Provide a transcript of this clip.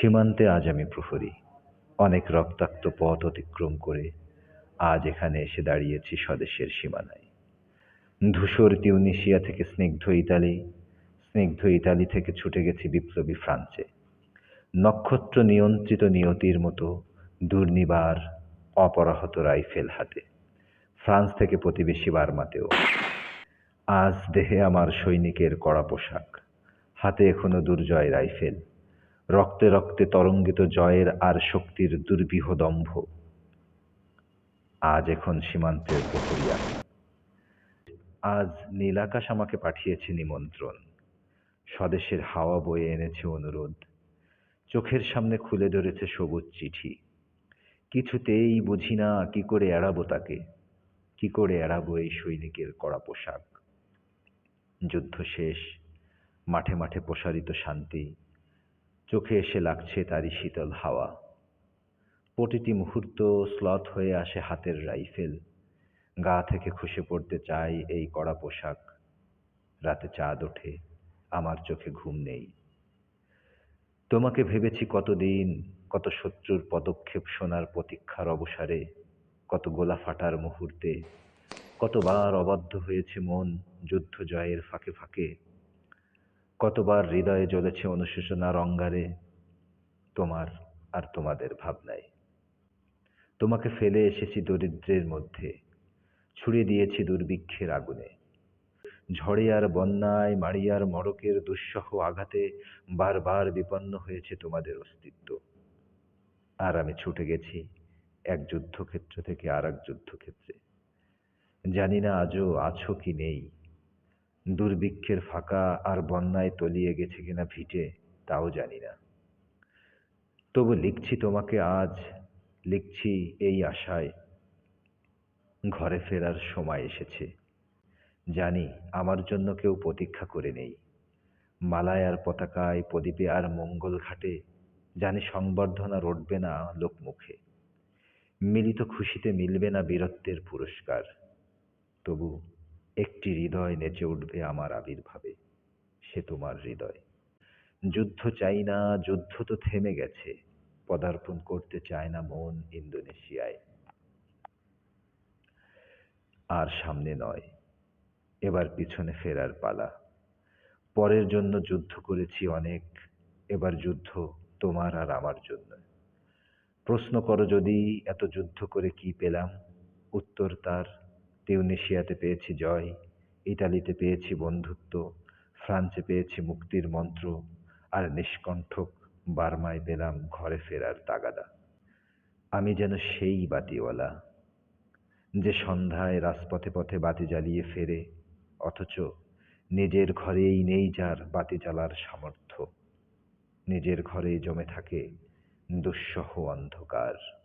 সীমান্তে আজ আমি প্রহরী। অনেক রক্তাক্ত পথ অতিক্রম করে আজ এখানে এসে দাঁড়িয়েছি স্বদেশের সীমানায়। ধূসর তিউনিসিয়া থেকে স্নিগ্ধ ইতালি স্নিগ্ধ ইতালি থেকে ছুটে গেছি বিপ্লবী ফ্রান্সে। নক্ষত্র নিয়ন্ত্রিত নিয়তির মতো দুর্নিবার, অপরাহত রাইফেল হাতে। ফ্রান্স থেকে প্রতিবেশী বার্মাতেও। আজ দেহে আমার সৈনিকের কড়া পোশাক। হাতে এখনও দুর্জয় রাইফেল। রক্তে রক্তে তরঙ্গিত জয়ের আর শক্তির দুর্বিহ দম্ভ। আজ এখন সীমান্তের প্রহরী আমি। আজ নীলাকাশ আমাকে পাঠিয়েছে নিমন্ত্রণ। স্বদেশের হাওয়া বয়ে এনেছে অনুরোধ। চোখের সামনে খুলে ধরেছে সবুজ চিঠি। কিছুতেই বুঝি না কি করে এড়াবো তাকে। কি করে এড়াবো এই সৈনিকের কড়া পোশাক। যুদ্ধ শেষ। মাঠে মাঠে প্রসারিত শান্তি। চোখে এসে লাগছে তারই শীতল হাওয়া। প্রতিটি মুহূর্ত স্লথ হয়ে আসে হাতের রাইফেল। গা থেকে খসে পড়তে চাই এই কড়া পোশাক। রাতে চাঁদ ওঠে, আমার চোখে ঘুম নেই। তোমাকে ভেবেছি কতদিন, কত শত্রুর পদক্ষেপ শোনার প্রতীক্ষার অবসারে, কত গোলা ফাটার মুহূর্তে, কতবার অবাধ্য হয়েছে মন যুদ্ধ জয়ের ফাঁকে ফাঁকে। কতবার হৃদয়ে জ্বলেছে অনুশোচনার অঙ্গারে তোমার আর তোমাদের ভাবনায় তোমাকে ফেলে এসেছি দরিদ্রের মধ্যে, ছুড়ে দিয়েছি দুর্ভিক্ষের আগুনে। ঝড়ে আর বন্যায় মারিয়ার মড়কের দুঃসহ আঘাতে বারবার বিপন্ন হয়েছে তোমাদের অস্তিত্ব। আর আমি ছুটে গেছি এক যুদ্ধক্ষেত্র থেকে আর এক যুদ্ধক্ষেত্রে। জানি না আজও আছো কি নেই। দুর্ভিক্ষের ফাঁকা আর বন্যায় তলিয়ে গেছে কিনা ভিটে, তাও জানি না। তবু লিখছি তোমাকে আজ, লিখছি এই আশায়। ঘরে ফেরার সময় এসেছে। জানি আমার জন্য কেউ প্রতীক্ষা করে নেই। মালায় আর পতাকায়, প্রদীপে আর মঙ্গল ঘাটে, জানি সংবর্ধনা রটবে না লোকমুখে। মিলিত খুশিতে মিলবে না বীরত্বের পুরস্কার। তবু একটি হৃদয় নেচে উঠবে আমার আবির্ভাবে, সে তোমার হৃদয়। যুদ্ধ চাই না, যুদ্ধ তো থেমে গেছে, পদার্পণ করতে চায় না মন ইন্দোনেশিয়ায়। আর সামনে নয়, এবার পিছনে ফেরার পালা। পরের জন্য যুদ্ধ করেছি অনেক, এবার যুদ্ধ তোমার আর আমার জন্য। প্রশ্ন করো যদি এত যুদ্ধ করে কি পেলাম? উত্তর তার তিউনিশিয়াতে পেয়েছি জয় ইটালিতে পেয়েছি বন্ধুত্ব, ফ্রান্সে পেয়েছি মুক্তির মন্ত্র, আর নিষ্কণ্ঠক বার্মায় পেলাম ঘরে ফেরার তাগাদা। আমি যেন সেই বাতিওয়ালা, যে সন্ধ্যায় রাজপথে পথে বাতি জ্বালিয়ে ফেরে, অথচ নিজের ঘরেই নেই যার বাতি জ্বালার সামর্থ্য। নিজের ঘরেই জমে থাকে দুঃসহ অন্ধকার।